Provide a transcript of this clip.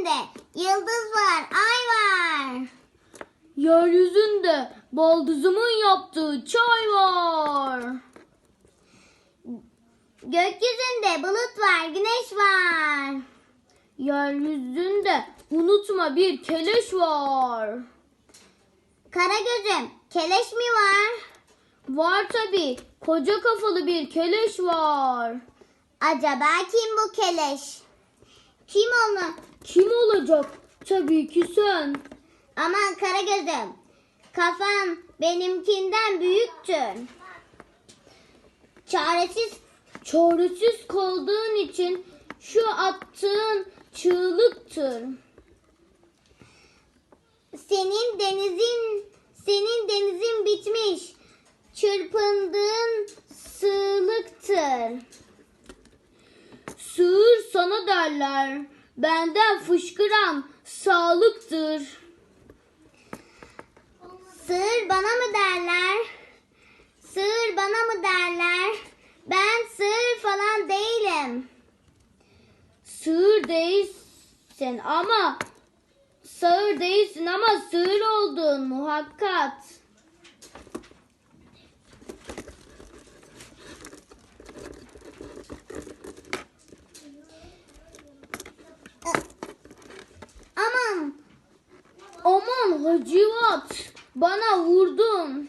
Gökyüzünde yıldız var, ay var. Yeryüzünde baldızımın yaptığı çay var. Gökyüzünde bulut var, güneş var. Yeryüzünde unutma bir keleş var. Kara gözüm, keleş mi var? Var tabi koca kafalı bir keleş var. Acaba kim bu keleş? Kim onu? Kim olacak? Tabii ki sen. Aman kara gözüm, kafan benimkinden büyüktür. Çaresiz Çaresiz kaldığın için şu attığın çığlıktır. senin denizin senin denizin bitmiş. Çırpındığın sığlıktır. Sığır sana derler. Benden fışkıran sağlıktır. Sığır bana mı derler? Sığır bana mı derler? Ben sığır falan değilim. Sığır değilsin ama sağır değilsin ama sığır oldun muhakkak. Aman Aman hacivat bana vurdun.